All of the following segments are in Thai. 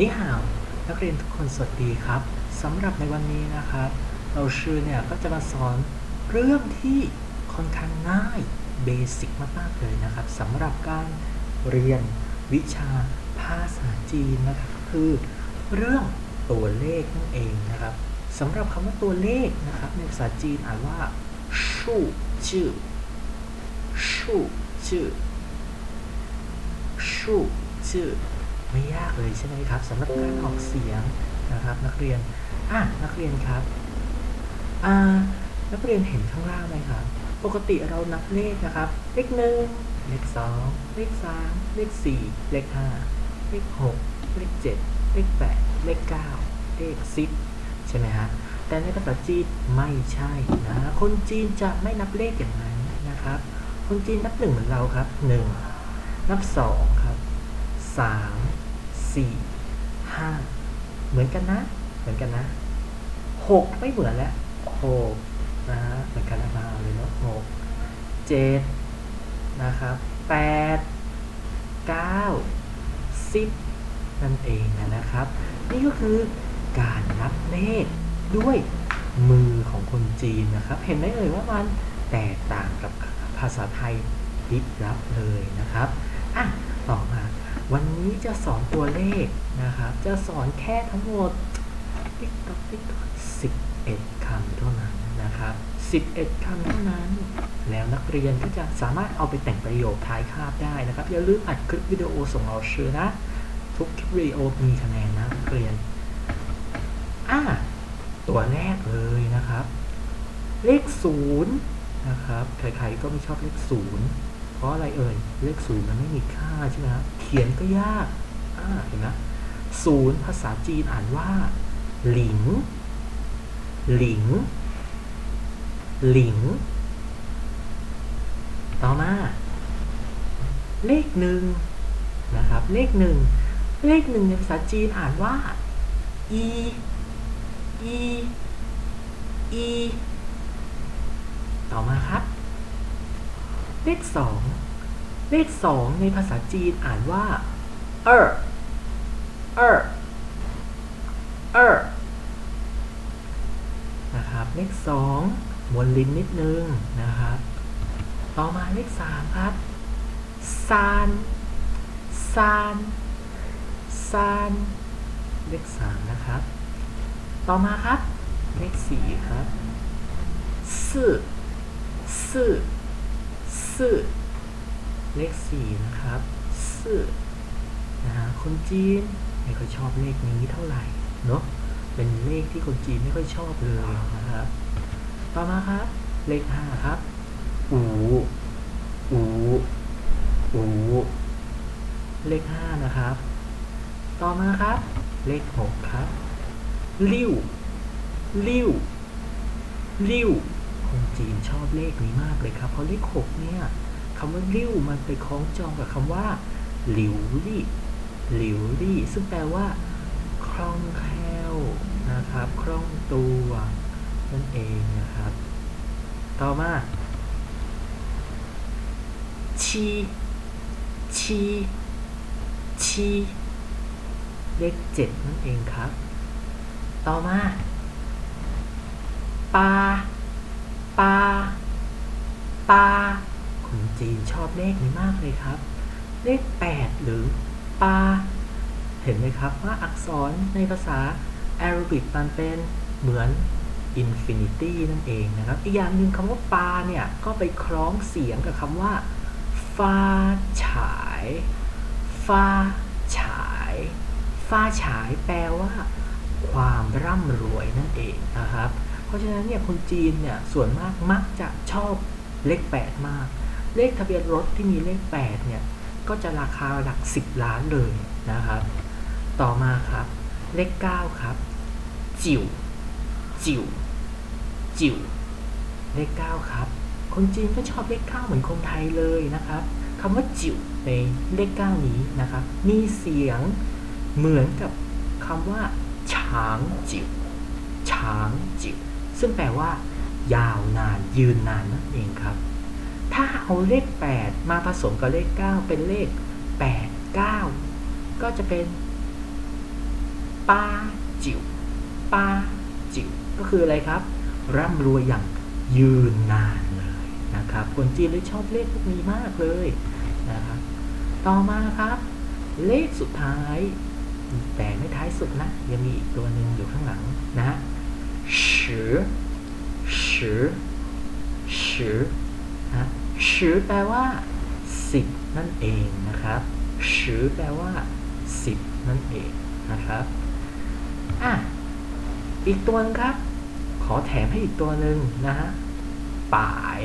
นี่ฮาวนักเรียนทุกคนสวัสดีครับสำหรับในวันนี้นะครับ เราชื่อเนี่ยก็จะมาสอนเรื่องที่ค่อนข้างง่ายเบสิกมากๆเลยนะครับสำหรับการเรียนวิชาภาษาจีนนะครับก็คือเรื่องตัวเลขนั่นเองนะครับสำหรับคำว่าตัวเลขนะครับในภาษาจีนอ่านว่าชู่ชื่อชู่ชื่อชู่ชื่อ ไม่ยากเลยใช่ไหมครับสำหรับการออกเสียงนะครับ นักเรียนอะนักเรียนครับอ่านักเรียนเห็นข้างล่างไหมครับ ปกติเรานับเลขนะครับ เลขหนึ่งเลขสองเลขสามเลขสี่เลขห้าเลขหกเลขเจ็ดเลขแปดเลขเก้าเลขสิบใช่ไหมฮะแต่ในภาษาจีนไม่ใช่นะคนจีนจะไม่นับเลขอย่างนั้นนะครับ คนจีนนับหนึ่งเหมือนเราครับหนึ่งนับสองครับสาม สี่ห้าเหมือนกันนะ เหมือนกันนะหกไม่เหมือนแล้วหกนะฮะเหมือนกันมาเลยเนาะหกเจ็ดนะครับแปดเก้าสิบนั่นเองนะนะครับ นี่ก็คือการนับเลขด้วยมือของคนจีนนะครับ เห็นไหมเอ่ยว่ามันแตกต่างกับภาษาไทยลิบลับเลยนะครับอะต่อมา วันนี้จะสอนตัวเลขนะครับ จะสอนแค่ทั้งหมดติ๊กต๊อกติ๊กต๊อกสิบเอ็ดคำเท่านั้นนะครับสิบเอ็ดคำเท่านั้น แล้วนักเรียนก็จะสามารถเอาไปแต่งประโยคท้ายคาบได้นะครับ อย่าลืมอัดคลิปวิดีโอส่งเราชื่อนะ ทุกคลิปวิดีโอมีคะแนนนะนักเรียนอ่าตัวแรกเลยนะครับ เลขศูนย์นะครับ ใครๆก็ไม่ชอบเลขศูนย์ เพราะอะไรเอ่ย เลขศูนย์มันไม่มีค่าใช่ไหมครับเขียนก็ยากอ่าเห็นไหมศูนย์ภาษาจีนอ่านว่าหลิง หลิง หลิง ต่อมา เลขหนึ่งนะครับ เลขหนึ่ง เลขหนึ่งในภาษาจีนอ่านว่า อีอีอีต่อมาครับ เลขสองเลขสองในภาษาจีนอ่านว่าเออเออเออนะครับ เลขสองมวนลิ้นนิดนึงนะครับ ต่อมาเลขสามครับซานซานซานเลขสามนะครับ ต่อมาครับ เลขสี่ครับสื่อสื่อ สื่อเลขสี่นะครับสื่อนะฮะคนจีนไม่ค่อยชอบเลขนี้เท่าไหร่เนาะเป็นเลขที่คนจีนไม่ค่อยชอบเลยนะครับต่อมาครับ เลขห้าครับอูอูอูเลขห้านะครับ ต่อมาครับ เลขหกครับ ลิ้ว ลิ้ว ลิ้ว คนจีนชอบเลขนี้มากเลยครับ เพราะเลขหกเนี่ยคำว่าลิ้วมันไปคล้องจองกับคำว่า หลิวลี่หลิวลี่ซึ่งแปลว่า คล่องแคล่วนะครับ คล่องตัวนั่นเองนะครับ ต่อมาชีชีชีเลขเจ็ดนั่นเองครับ ต่อมาปา ปา ปา คนจีนชอบเลขนี้มากเลยครับ เลขแปดหรือปา เห็นไหมครับว่าอักษรในภาษาแอโรบิกมันเป็นเหมือนอินฟินิตี้นั่นเองนะครับ อีกอย่างหนึ่งคำว่าปาเนี่ย ก็ไปคล้องเสียงกับคำว่าฟ้าฉายฟ้าฉายฟ้าฉายแปลว่า ความร่ำรวยนั่นเองนะครับ เพราะฉะนั้นเนี่ยคนจีนเนี่ยส่วนมากมักจะชอบเลข 8 มาก เลขทะเบียนรถที่มีเลข 8 เนี่ย ก็จะราคาหลัก 10 ล้านเลยนะครับ ต่อมาครับ เลข 9 ครับ จิ๋วจิ๋วจิ๋วเลข 9 ครับ คนจีนก็ชอบเลข 9 เหมือนคนไทยเลยนะครับคำว่าจิ๋วในเลข 9 นี้นะครับ มีเสียงเหมือนกับคำว่า ช้างจิ๋วช้างจิ๋ว ซึ่งแปลว่า ยาวนานยืนนานนั่นเองครับ ถ้าเอาเลข 8 มาผสมกับเลข 9 เป็นเลข 8 9 ก็จะเป็นป้าจิ๋วป้าจิ๋วก็คืออะไรครับ ร่ำรวยอย่างยืนนานเลยนะครับ คนจีนเลยชอบเลขพวกนี้มากเลยนะครับต่อมาครับ เลขสุดท้ายแต่ไม่ท้ายสุดนะ ยังมีอีกตัวหนึ่งอยู่ข้างหลังนะ ฮะสิสิสินะสิแปลว่าสิบนั่นเองนะครับสิแปลว่าสิบนั่นเองนะครับอะอีกตัวหนึงครับ ขอแถมให้อีกตัวหนึ่งนะฮะป่าย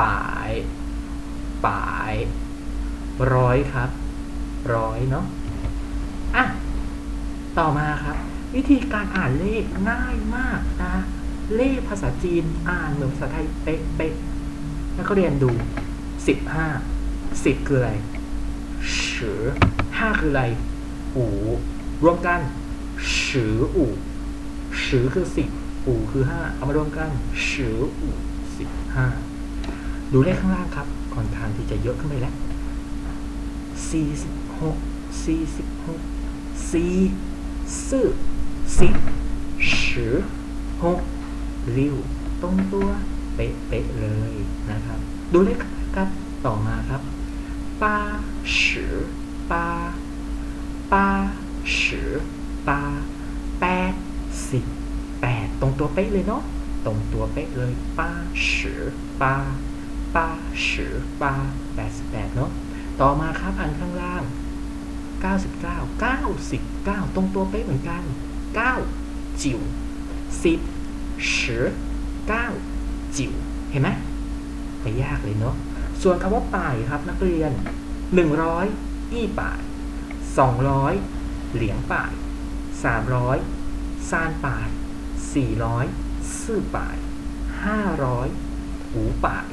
ป่ายป่ายร้อยครับ ร้อยเนาะอะต่อมาครับ วิธีการอ่านเลขง่ายมากนะ เลขภาษาจีนอ่านเหมือนภาษาไทยเป๊ะๆแล้วก็เรียนดูสิบห้าสิบคืออะไรสือห้าคืออะไรอูรวมกันสืออูสือคือสิบอูคือห้าเอามารวมกันสืออูสิบห้าดูเลขข้างล่างครับค่อนข้างที่จะเยอะขึ้นไปแล้วสี่สิบหกสี่สิบหกสี่สี่ สิบสิบหกริ้วตรงตัวเป๊ะเป๊ะเลยนะครับ ดูเลขครับต่อมาครับปาสิบปาปาสิบปาแปดสิบแปดตรงตัวเป๊ะเลยเนาะตรงตัวเป๊ะเลยป้าสิบป้าป้าสิบป้าแปดสิบแปดเนาะต่อมาครับอันข้างล่าง99 99 ตรงตัวเป๊ะเหมือนกัน 9จิ๋ว10 10 9จิ๋วเห็นไหมไม่ยากเลยเนาะส่วนคำว่าป่ายครับนักเรียน 100อี้ป่าย 200 เหลียงป่าย 300ซานป่าย 400 ซื่อป่าย 500หูป่าย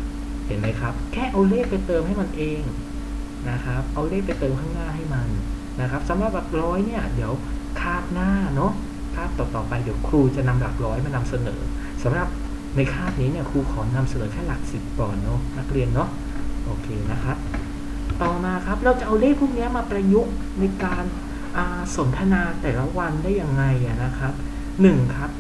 เห็นไหมครับ แค่เอาเลขไปเติมให้มันเองนะครับ เอาเลขไปเติมข้างหน้าให้มันนะครับสำหรับหลักร้อยเนี่ย เดี๋ยวคาบหน้าเนาะาบต่อๆไปเดี๋ยวครูจะนำหลักร้อยมานำเสนอสำหรับในคาบนี้เนี่ยครูขอนำเสนอแค่หลักสิบก่อนเนาะนักเรียนเนาะโอเคนะครับ ต่อมาครับเราจะเอาเลขพวกนี้มาประยุกต์ในการาสนทนาแต่ละวันได้ยังไงอะนะครับหนึ่งครับ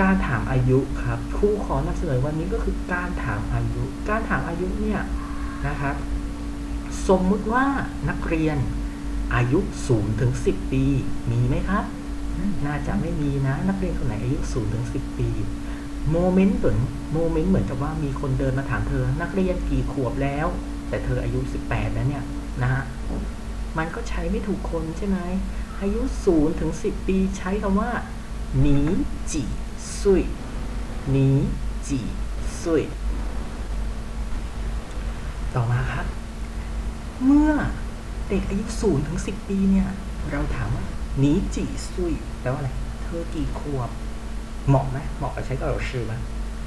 การถามอายุครับครูขอนำเสนอวันนี้ก็คือการถามอายุ การถามอายุเนี่ยนะครับ สมมุติว่านักเรียนอายุ0ถึง10 ปีมีไหมครับ น่าจะไม่มีนะ นักเรียนคนไหนอายุ0ถึง10ปีโมเมนต์เหมือนโมเมนต์เหมือนกับว่ามีคนเดินมาถามเธอ นักเรียนกี่ขวบแล้ว แต่เธออายุ18แปดแล้วเนี่ยนะฮะมันก็ใช้ไม่ถูกคนใช่ไหมอายุ0ถึง10ปีใช้คำว่าหนีจีซุยหนีจีซุยต่อมาครับ เมื่อเด็กอายุศูนย์ถึงสิบปีเนี่ย เราถามว่า นีจีซุยแปลว่าอะไร เธอกี่ขวบ เหมาะไหมเหมาะกับใช้กับเราชื่อไหม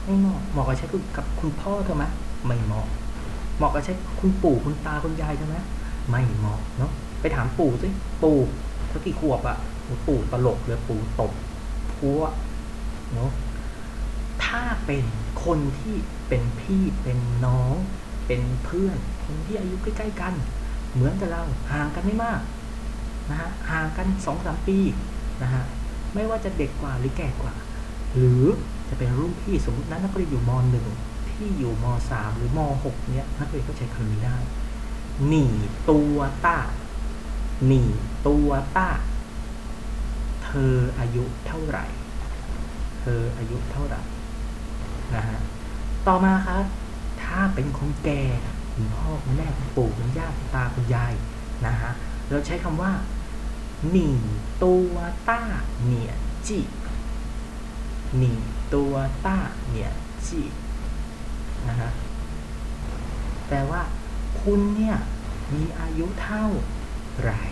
ไม่เหมาะ เหมาะกับใช้กับคุณพ่อเธอไหมไม่เหมาะ เหมาะกับใช้คุณปู่คุณตาคุณยายเธอไหมไม่เหมาะเนาะ ไปถามปู่สิ ปู่เธอกี่ขวบอะโอ้ปู่ตลกเลยปู่ตบพัวเนาะ ถ้าเป็นคนที่เป็นพี่เป็นน้อง เป็นเพื่อน คนที่อายุใกล้ๆกัน เหมือนกับเราห่างกันไม่มาก นะฮะห่างกันสองสามปีนะฮะไม่ว่าจะเด็กกว่าหรือแก่กว่า หรือจะเป็นรุ่นพี่สมมตินะนักเรียนอยู่มหนึ่งที่อยู่มสามหรือมหกเนี้ยนักเรียนก็ใช้คำนี้ได้หนีตัวต้าหนีตัวต้า เธออายุเท่าไหร่ เธออายุเท่าไหร่นะฮะต่อมาครับ ถ้าเป็นคนแก่คุณพ่อคุณแม่คุณปู่คุณย่าคุณตาคุณยายนะฮะเราใช้คำว่า หนีตัวต้าเหนียจีหนีตัวต้าเหนียจีนะฮะแปลว่า คุณเนี่ยมีอายุเท่าไหร่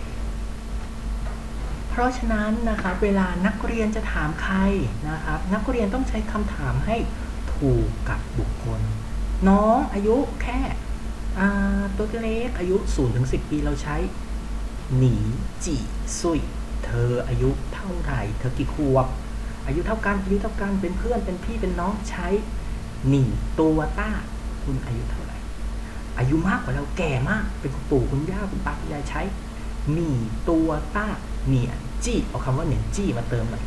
เพราะฉะนั้นนะครับเวลานักเรียนจะถามใครนะครับ นักเรียนต้องใช้คำถามให้ถูกกับบุคคล น้องอายุแค่ตัวเล็กอายุ0ถึง10 ปีเราใช้ หนีจีซุย เธออายุเท่าไหร่ เธอกี่ขวบ อายุเท่ากันอายุเท่ากันเป็นเพื่อนเป็นพี่เป็นน้องใช้หนีตัวต้า คุณอายุเท่าไหร่ อายุมากกว่าเราแก่มาก เป็นคุณปู่คุณย่าคุณตาคุณยายใช้หนีตัวต้าเหนียนจี้เอาคำว่าเหนียนจี้มาเติมหน่อย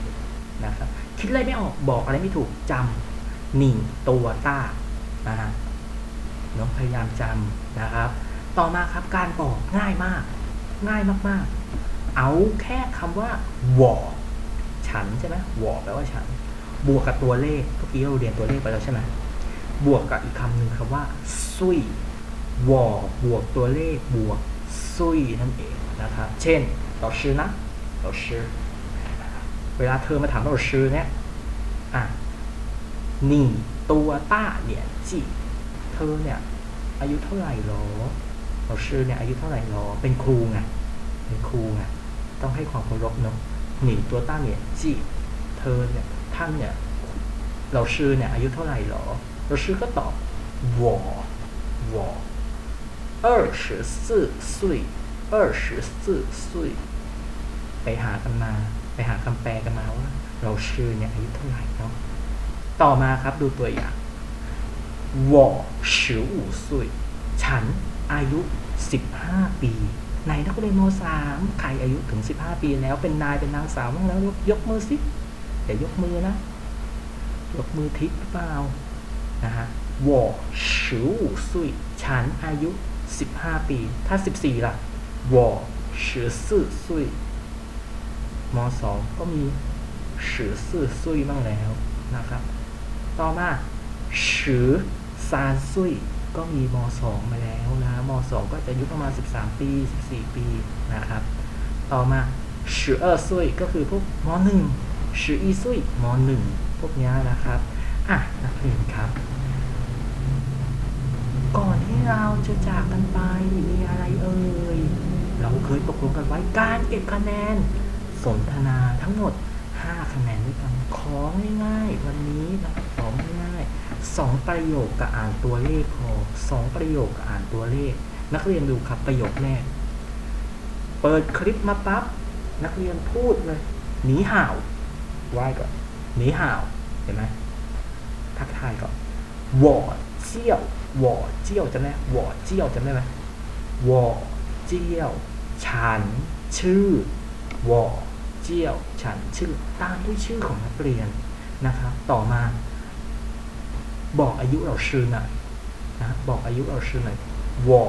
นะครับ คิดอะไรไม่ออกบอกอะไรไม่ถูกจำหนีตัวต้านะฮะน้องพยายามจำนะครับ ต่อมาครับการบอกง่ายมาก ง่ายมากๆ เอาแค่คำว่าหวอฉันใช่ไหมหวอแปลว่าฉัน บวกกับตัวเลขเมื่อกี้เราเรียนตัวเลขไปแล้วใช่ไหมบวกกับอีกคำหนึ่งคำว่าซุยวอบวกตัวเลขบวกซุยนั่นเองนะครับ เช่นเราชื่อนะเราชื่อเวลาเธอมาถามเราชื่อเนี่ยอะนี่ตัวต้าเหนียนจีเธอเนี่ยอายุเท่าไหร่หรอเราชื่อเนี่ยอายุเท่าไหร่หรอเป็นครูไง เป็นครูไงต้องให้ความเคารพเนาะหนีตัวต้าเหนียนจีเธอเนี่ยท่านเนี่ย เราชื่อเนี่ยอายุเท่าไหร่หรอ เราชื่อก็ตอบ我我二十四岁二十四岁ไปหากันมา ไปหาคำแปลกันมาว่า เราชื่อเนี่ยอายุเท่าไหร่เนาะต่อมาครับดูตัวอย่าง我十五岁ฉันอายุ 15 ปี ไหนนักเรียนมสามใครอายุถึง 15 ปีแล้ว เป็นนายเป็นนางสาวบ้างแล้วยกยกมือสิเดี๋ยวยกมือนะ ยกมือทิศหรือเปล่านะฮะวอชิวซุยฉันอายุ 15 ปี ถ้า 14 ล่ะวอชิซื่อซุยม2ก็มีชิซื่อซุยบ้างแล้วนะครับ ต่อมาชิซานซุย ก็มีม 2 มาแล้วนะม 2 ก็จะอายุประมาณ 13 ปี 14 ปีนะครับ ต่อมา12岁ก็คือพวกม1 11岁ม1 พวกนี้นะครับ อะ นักเรียนครับ ก่อนที่เราจะจากกันไปมีอะไรเอ่ย เราเคยตกลงกันไว้การเก็บคะแนน สนทนาทั้งหมด 5 คะแนนด้วยกัน ของง่ายๆ วันนี้นะของง่ายๆ สองประโยคกับอ่านตัวเลขพอสองประโยคกับอ่านตัวเลข นักเรียนดูครับประโยคแรก เปิดคลิปมาปั๊บนักเรียนพูดเลยหนีห่าวไหว้ก่อนหนีห่าวเห็นไหมทักทายก่อนวอเจียววอเจียวจำได้วอเจียวจำได้ไหมวอเจียว ฉันชื่อวอเจียว ฉันชื่อ ตามด้วยชื่อของนักเรียนนะครับ ต่อมา บอกอายุเราชื่อหน่อยนะบอกอายุเราชื่อหน่อยวอ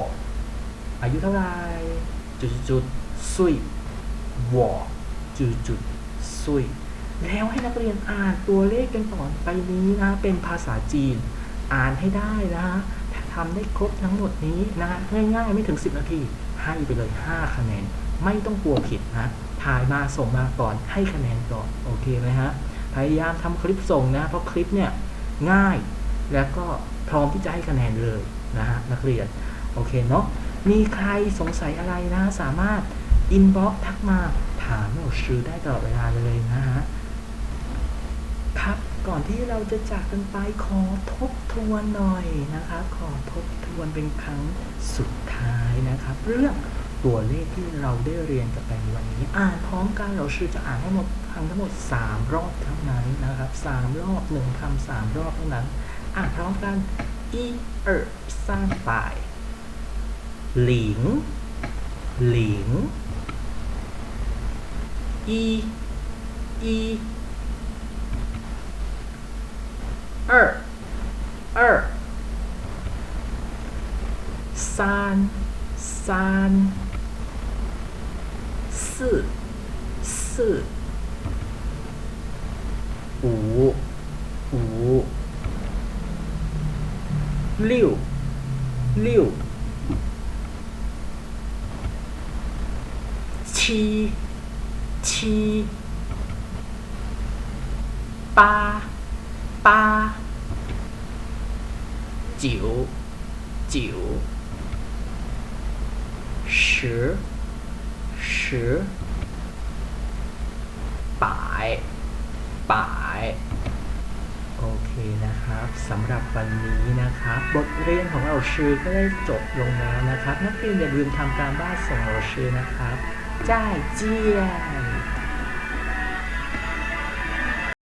อายุเท่าไหรจุดจุดซุยวอจุดจุดซุยแล้วให้นักเรียนอ่านตัวเลขกันต่อไปนี้นะเป็นภาษาจีน อ่านให้ได้นะฮะทำได้ครบทั้งหมดนี้นะง่ายๆไม่ถึง 10 นาที ให้ไปเลย 5 คะแนน ไม่ต้องกลัวผิดนะถ่ายมาส่งมาก่อนให้คะแนนก่อน โอเคไหมฮะพยายามทำคลิปส่งนะ เพราะคลิปเนี่ยง่าย แล้วก็พร้อมที่จะให้คะแนนเลยนะฮะนักเรียน โอเคเนาะมีใครสงสัยอะไรนะ สามารถอินบ็อกทักมาถามเราชื่อได้ตลอดเวลาเลยนะฮะครับก่อนที่เราจะจากกันไปขอทบทวนหน่อยนะครับขอทบทวนเป็นครั้งสุดท้ายนะครับ เรื่องตัวเลขที่เราได้เรียนกันไปในวันนี้ อ่านพร้อมกันเราชื่อจะอ่านให้หมดทั้งทั้งหมด 3 รอบเท่านั้นนะครับ3รอบหนึ่งคำสามรอบเท่านั้น อ่านพร้อมกัน一二三ไปหลิงหลิง一一二二三三四四五五 六六。七七。八八。九九。十十。百百。 โอเคนะครับสำหรับวันนี้นะครับ บทเรียนของเราชื่อก็ได้จบลงแล้วนะครับ นักเรียนอย่าลืมทำการบ้านส่งเราชื่อนะครับจ้ายเจียน